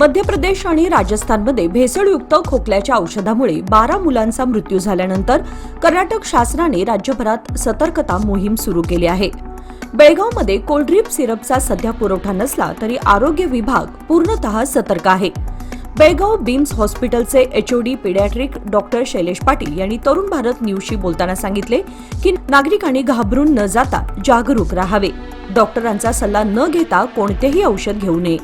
मध्य प्रदेश आणि राजस्थानमध्ये भेसळयुक्त खोकल्याच्या औषधामुळे बारा मुलांचा मृत्यू झाल्यानंतर कर्नाटक शासनाने राज्यभरात सतर्कता मोहीम सुरू केली आहे. बेळगावमध्ये कोल्ड्रीप सिरपचा सध्या पुरवठा नसला तरी आरोग्य विभाग पूर्णतः सतर्क आहे. बेळगाव बीम्स हॉस्पिटलचे HOD paediatric doctor Shailesh Patil यांनी तरुण भारत न्यूजशी बोलताना सांगितले की नागरिकांनी घाबरून न जाता जागरूक राहावे. डॉक्टरांचा सल्ला न घेता कोणतेही औषध घेऊ नये.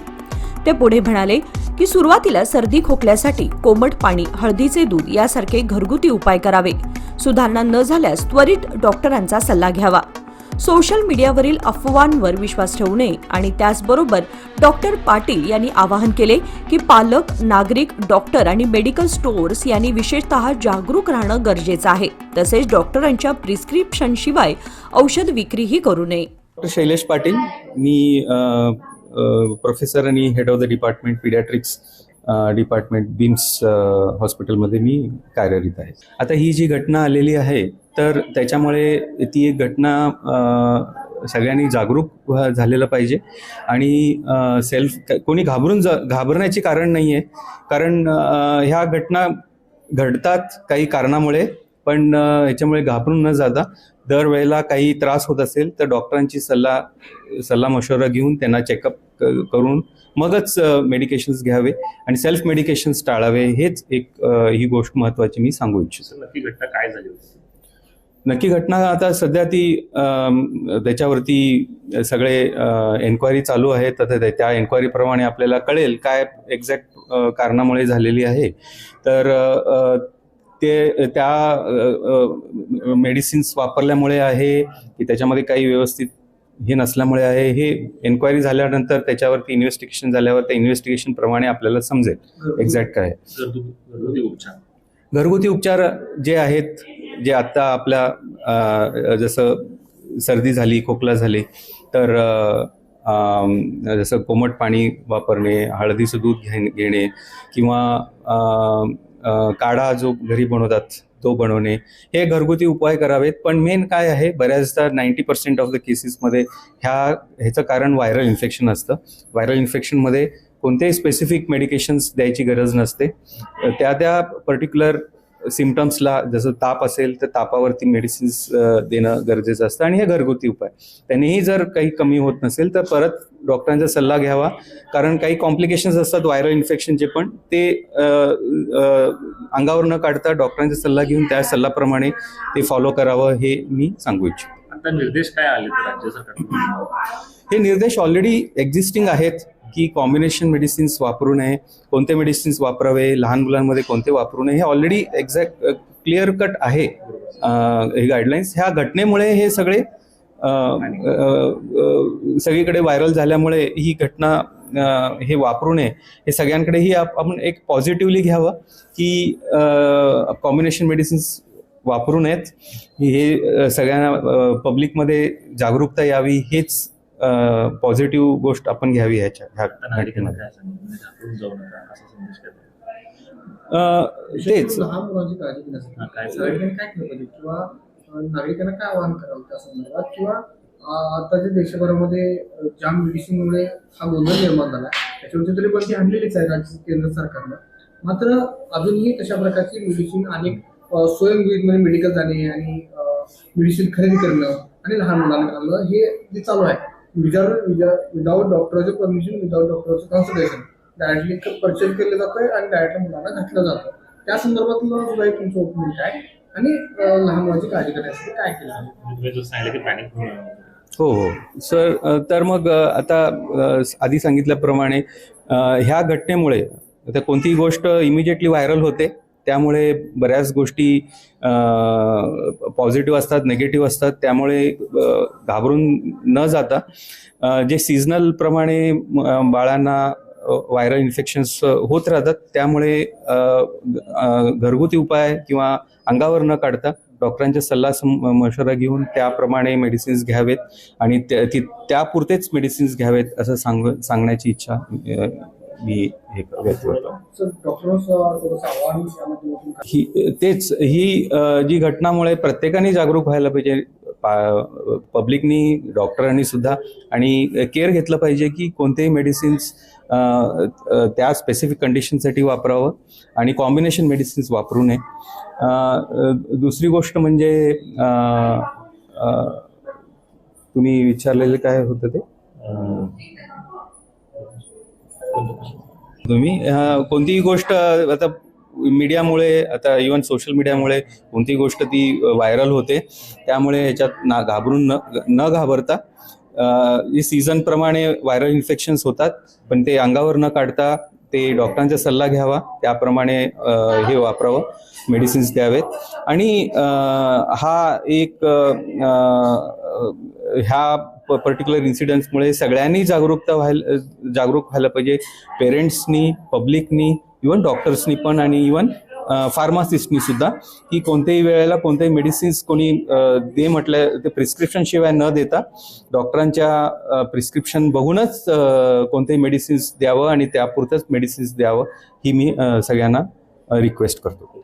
ते पुढे म्हणाले की सुरुवातीला सर्दी खोकल्यासाठी कोमट पाणी हळदीचे दूध यासारखे घरगुती उपाय करावे. सुधारणा न झाल्यास त्वरित डॉक्टरांचा सल्ला घ्यावा. सोशल मीडियावरील अफवांवर विश्वास ठेवू नये आणि त्याचबरोबर डॉक्टर पाटील यांनी आवाहन केले की पालक नागरिक डॉक्टर आणि मेडिकल स्टोअर्स यांनी विशेषतः जागरूक राहणं गरजेचं आहे. तसेच डॉक्टरांच्या प्रिस्क्रिप्शन शिवाय औषध विक्रीही करू नये. शैलेश पाटील मी प्रोफेसर आणि head of the department paediatrics department BIMS हॉस्पिटलमध्ये मी कार्यरत आहे. आता ही जी घटना आलेली आहे तर त्याच्यामुळे ती एक घटना सगळ्यांनी जागरूक झालेलं पाहिजे. आणि सेल्फ कोणी घाबरून जा घाबरण्याचे कारण नाही आहे कारण ह्या घटना घडतात काही कारणामुळे पण याच्यामुळे ह्याच्यामुळे घाबरून न जाता दरवेळेला काही त्रास होत असेल तर डॉक्टरांची सल्ला सल्ला मशवरा घेऊन त्यांना चेकअप करून मगच मेडिकेशन्स घ्यावे आणि सेल्फ मेडिकेशन्स टाळावे. हेच एक ही गोष्ट महत्त्वाची मी सांगू इच्छितो. नक्की घटना काय झाली होती? नक्की घटना आता सध्या ती त्याच्यावरती सगळे एन्क्वायरी चालू आहेत. आता त्या- एन्क्वायरीप्रमाणे आपल्याला कळेल काय एक्झॅक्ट कारणामुळे झालेली आहे. तर ते त्या मेडिसिन्स वापरल्यामुळे आहे की त्याच्यामध्ये काही व्यवस्थित हे नसल्यामुळे आहे हे एन्क्वायरी झाल्यानंतर त्याच्यावरती इन्व्हेस्टिगेशन झाल्यावर त्या इन्व्हेस्टिगेशन प्रमाणे आपल्याला समजेल एक्झॅक्ट काय घरगुती उपचार जे आहेत जे आता आपल्या जसं सर्दी झाली खोकला झाली तर जसं कोमट पाणी वापरणे हळदीचं दूध घेणे किंवा काढा जो घरी बनवतात तो बनवणे हे घरगुती उपाय करावेत. पण मेन काय आहे बऱ्याचदा नाईंटी पर्सेंट ऑफ द केसेसमध्ये ह्या ह्याचं कारण व्हायरल इन्फेक्शन असतं. व्हायरल इन्फेक्शनमध्ये कोणतेही स्पेसिफिक मेडिकेशन्स द्यायची गरज नसते. त्या त्या पर्टिक्युलर सिमटम्सला जसं ताप असेल तर तापावरती मेडिसिन्स देणं गरजेचं असतं आणि हे घरगुती उपाय. त्यांनीही जर काही कमी होत नसेल तर परत डॉक्टरांचा सल्ला घ्यावा. कारण काही कॉम्प्लिकेशन्स असतात व्हायरल इन्फेक्शनचे पण ते अंगावर न काढता डॉक्टरांचा सल्ला घेऊन त्या सल्ल्याप्रमाणे ते फॉलो करावं हे मी सांगू इच्छितो. आता निर्देश काय आले राज्य सरकार हे निर्देश ऑलरेडी एक्झिस्टिंग आहेत. की कॉम्बिनेशन मेडिसिन्स वापरू नये कोणते मेडिसिन्स वापरावे लहान मुलांमध्ये कोणते वापरू नये हे ऑलरेडी एक्झॅक्ट क्लिअर कट आहे. हे गाईडलाईन्स ह्या घटनेमुळे हे सगळे सगळीकडे व्हायरल झाल्यामुळे ही घटना हे वापरू नये. हे सगळ्यांकडेही आप- आपण एक पॉझिटिव्हली घ्यावं की कॉम्बिनेशन मेडिसिन्स वापरू नयेत. हे सगळ्यांना पब्लिकमध्ये जागरूकता यावी हेच पॉझिटिव्ह गोष्ट आपण घ्यावी ह्याच्या म्हणजे तेच. लहान मुलांची काळजी घेण्यासाठी काय नागरिकांनी काय आवाहन करावं त्या संदर्भात? किंवा अं, आता जे देशभरामध्ये ज्या मेडिसिनमुळे हा गोंधळ निर्माण झाला त्याच्यावरती तरी पण ती आणलेलीच आहे राज्य केंद्र सरकारनं. मात्र अजूनही तशा प्रकारची मेडिसिन अनेक म्हणजे मेडिकल जाणे आणि मेडिसिन खरेदी करणं आणि लहान मुलांना घालणं हे जे चालू आहे विदाउट विदाउट डॉक्टरचं परमिशन विदाउट डॉक्टरचं कन्सल्टेशन डायरेक्टली परचेज केलं जातं आणि डायरेक्टली मुलांना घातलं जातं त्या संदर्भातलं सुद्धा एक तुमचं ओपिनियन काय? आणि लहान मुलांची काळजी करण्यासाठी काय केलं हो हो. सर तर मग आता आधी सांगितल्याप्रमाणे ह्या घटनेमुळे आता कोणतीही गोष्ट इमिजिएटली व्हायरल होते त्यामुळे बऱ्याच गोष्टी पॉझिटिव्ह असतात नेगेटिव्ह असतात. त्यामुळे घाबरून न जाता जे सीझनल प्रमाणे बाळांना व्हायरल इन्फेक्शन्स होत राहतात त्यामुळे घरगुती उपाय किंवा अंगावर न काढता डॉक्टरांच्या सल्ला सम मशवरा घेऊन त्याप्रमाणे मेडिसिन्स घ्यावेत आणि त्या ती- त्यापुरतेच मेडिसिन्स घ्यावेत असं सांग सांगण्याची इच्छा मी हे व्यक्त करतो? ही तेच ही जी घटनामुळे प्रत्येकाने जागरूक व्हायला पाहिजे पब्लिकनी डॉक्टरांनी सुद्धा आणि केअर घेतलं पाहिजे की कोणतेही मेडिसिन्स त्या स्पेसिफिक कंडिशनसाठी वापरावं आणि कॉम्बिनेशन मेडिसिन्स वापरू नये. दुसरी गोष्ट म्हणजे तुम्ही विचारलेले काय होतं ते? तुम्ही? कोणतीही गोष्ट आता मीडियामुळे आता इवन सोशल मीडियामुळे कोणतीही गोष्ट ती व्हायरल होते. त्यामुळे याच्यात ना घाबरून न न घाबरता सीझनप्रमाणे व्हायरल इन्फेक्शन्स होतात. पण ते अंगावर न काढता ते डॉक्टरांचा सल्ला घ्यावा. त्याप्रमाणे हे वापरावं. मेडिसिन्स द्यावेत. आणि हा एक ह्या पर्टिक्युलर इन्सिडेंट्समुळे सगळ्यांनी जागरूकता व्हायला जागरूक व्हायला पाहिजे. पेरेंट्सनी पब्लिकनी इवन डॉक्टर्सनी पण आणि इवन फार्मासिस्टनी सुद्धा की कोणत्याही वेळेला कोणत्याही मेडिसिन्स कोणी दे म्हटलं ते प्रिस्क्रिप्शन शिवाय न देता डॉक्टरांच्या प्रिस्क्रिप्शन बघूनच कोणतेही मेडिसिन्स द्यावं आणि त्यापुरतंच मेडिसिन्स द्यावं ही मी सगळ्यांना रिक्वेस्ट करतो.